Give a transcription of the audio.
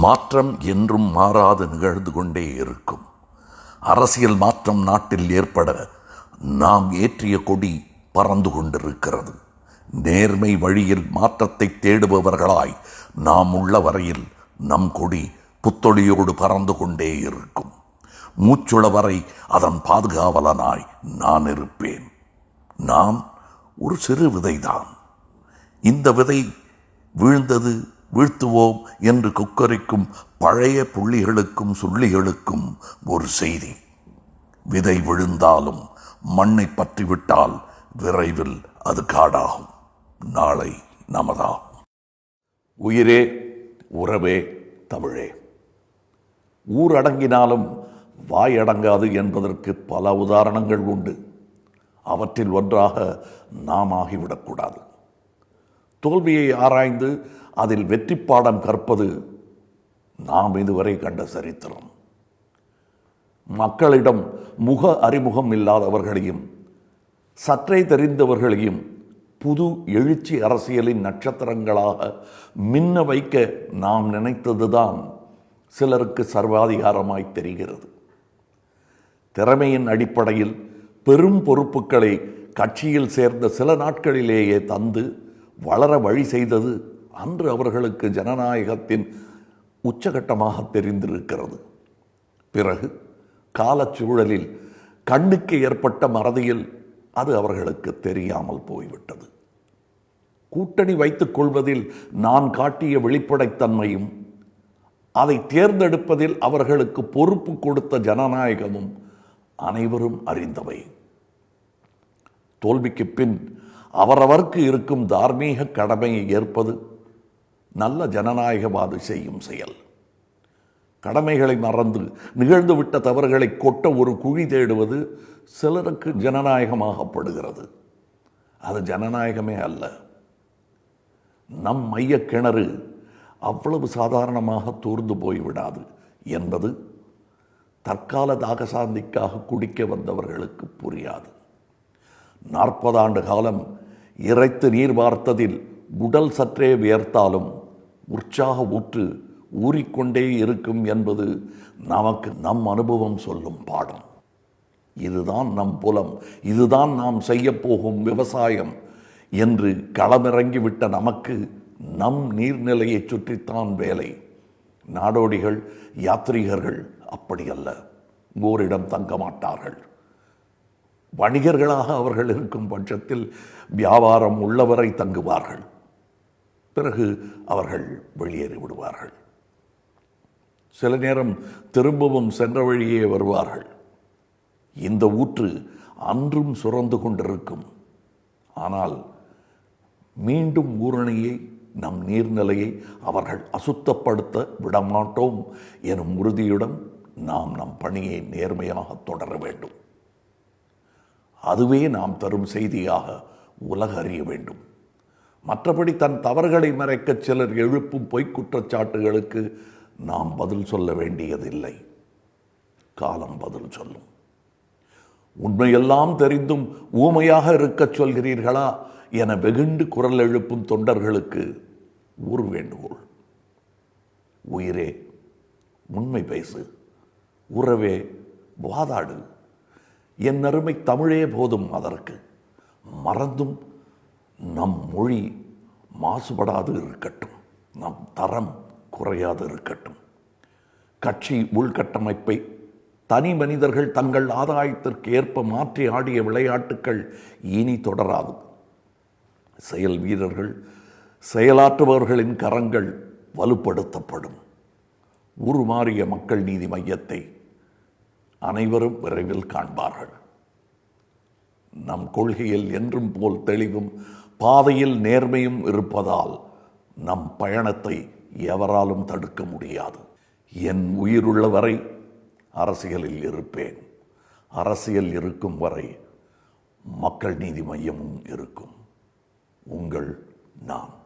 மாற்றம் என்றும் மாறாது நிகழ்ந்து கொண்டே இருக்கும். அரசியல் மாற்றம் நாட்டில் ஏற்பட நாம் ஏற்றிய கொடி பறந்து கொண்டிருக்கிறது. நேர்மை வழியில் மாற்றத்தை தேடுபவர்களாய் நாம் உள்ள வரையில் நம் கொடி புத்தொழியோடு பறந்து கொண்டே இருக்கும். மூச்சுள வரை அதன் பாதுகாவலனாய் நான் இருப்பேன். நான் ஒரு சிறு விதைதான். இந்த விதை வீழ்ந்தது வீழ்த்துவோம் என்று கொக்கரிக்கும் பழைய புள்ளிகளுக்கும் சுள்ளிகளுக்கும் ஒரு செய்தி. விதை விழுந்தாலும் மண்ணை பற்றிவிட்டால் விரைவில் அது காடாகும். நாளை நமதாகும் உயிரே உறவே தமிழே. ஊரடங்கினாலும் வாய் அடங்காது என்பதற்கு பல உதாரணங்கள் உண்டு. அவற்றில் ஒன்றாக நாம் ஆகிவிடக்கூடாது தோல்வியை ஆராய்ந்து அதில் வெற்றி பாடம் கற்பது நாம் இதுவரை கண்ட சரித்திரம். மக்களிடம் முக அறிமுகம் இல்லாதவர்களையும் சற்றே தெரிந்தவர்களையும் புது எழுச்சி அரசியலின் நட்சத்திரங்களாக மின்ன வைக்க நாம் நினைத்ததுதான் சிலருக்கு சர்வாதிகாரமாய் தெரிகிறது. திறமையின் அடிப்படையில் பெரும் பொறுப்புகளை கட்சியில் சேர்ந்த சில நாட்களிலேயே தந்து வளர வழி செய்தது அன்று அவர்களுக்கு ஜனநாயகத்தின் உச்சகட்டமாக தெரிந்திருக்கிறது. பிறகு காலச்சூழலில் கண்ணுக்கு ஏற்பட்ட மறதியில் அது அவர்களுக்கு தெரியாமல் போய்விட்டது. கூட்டணி வைத்துக் கொள்வதில் நான் காட்டிய வெளிப்படைத்தன்மையும் அதை தேர்ந்தெடுப்பதில் அவர்களுக்கு பொறுப்பு கொடுத்த ஜனநாயகமும் அனைவரும் அறிந்தவை. தோல்விக்கு பின் அவரவர்க்கு இருக்கும் தார்மீக கடமையை ஏற்பது நல்ல ஜனநாயகவாதி செய்யும் செயல். கடமைகளை மறந்து நிகழ்ந்துவிட்ட தவறுகளை கொட்ட ஒரு குழி தேடுவது சிலருக்கு ஜனநாயகமாகப்படுகிறது. அது ஜனநாயகமே அல்ல. நம் மைய கிணறு அவ்வளவு சாதாரணமாக தூர்ந்து போய்விடாது என்பது தற்கால தாகசாந்திக்காக குடிக்க வந்தவர்களுக்கு புரியாது. நாற்பதாண்டு காலம் இறைத்து நீர் வார்த்ததில் உடல் சற்றே வியர்த்தாலும் உற்சாக ஊற்று ஊறிக்கொண்டே இருக்கும் என்பது நமக்கு நம் அனுபவம் சொல்லும் பாடம். இதுதான் நம் புலம் இதுதான் நாம் செய்யப்போகும் விவசாயம் என்று களமிறங்கிவிட்ட நமக்கு நம் நீர்நிலையை சுற்றித்தான் வேலை. நாடோடிகள் யாத்ரீகர்கள் அப்படி அல்ல ஓரிடம் தங்க மாட்டார்கள். வணிகர்களாக அவர்கள் இருக்கும் பட்சத்தில் வியாபாரம் உள்ளவரை தங்குவார்கள். பிறகு அவர்கள் வெளியேறி விடுவார்கள். சில நேரம் திரும்பவும் சென்ற வழியே வருவார்கள். இந்த ஊற்று அன்றும் சுரந்து கொண்டிருக்கும். ஆனால் மீண்டும் ஊரணியை நம் நீர்நிலையை அவர்கள் அசுத்தப்படுத்த விடமாட்டோம் எனும் உறுதியுடன் நாம் நம் பணியை நேர்மையாக தொடர வேண்டும். அதுவே நாம் தரும் செய்தியாக உலக அறிய வேண்டும். மற்றபடி தன் தவறுகளை மறைக்க சிலர் எழுப்பும் பொய்க் குற்றச்சாட்டுகளுக்கு நாம் பதில் சொல்ல வேண்டியதில்லை. காலம் பதில் சொல்லும். உண்மையெல்லாம் தெரிந்தும் ஊமையாக இருக்கச் சொல்கிறீர்களா என வெகுண்டு குரல் எழுப்பும் தொண்டர்களுக்கு ஒரு வேண்டுகோள். உயிரே உண்மை பேசு உறவே வாதாடு. என் அருமை தமிழே போதும் அதற்கு. மறந்தும் நம் மொழி மாசுபடாது இருக்கட்டும். நம் தரம் குறையாது இருக்கட்டும். கட்சி உள்கட்டமைப்பை தனி மனிதர்கள் தங்கள் ஆதாயத்திற்கு ஏற்ப மாற்றி ஆடிய விளையாட்டுக்கள் இனி தொடராது. செயல் வீரர்கள் செயலாற்றுபவர்களின் கரங்கள் வலுப்படுத்தப்படும். உருமாறிய மக்கள் நீதி மையத்தை அனைவரும் விரைவில் காண்பார்கள். நம் கொள்கையில் என்றும் போல் தெளிவும் பாதையில் நேர்மையும் இருப்பதால் நம் பயணத்தை எவராலும் தடுக்க முடியாது. என் உயிருள்ள வரை அரசியலில் இருப்பேன். அரசியல் இருக்கும் வரை மக்கள் நீதி மையமும் இருக்கும். உங்கள் நான்.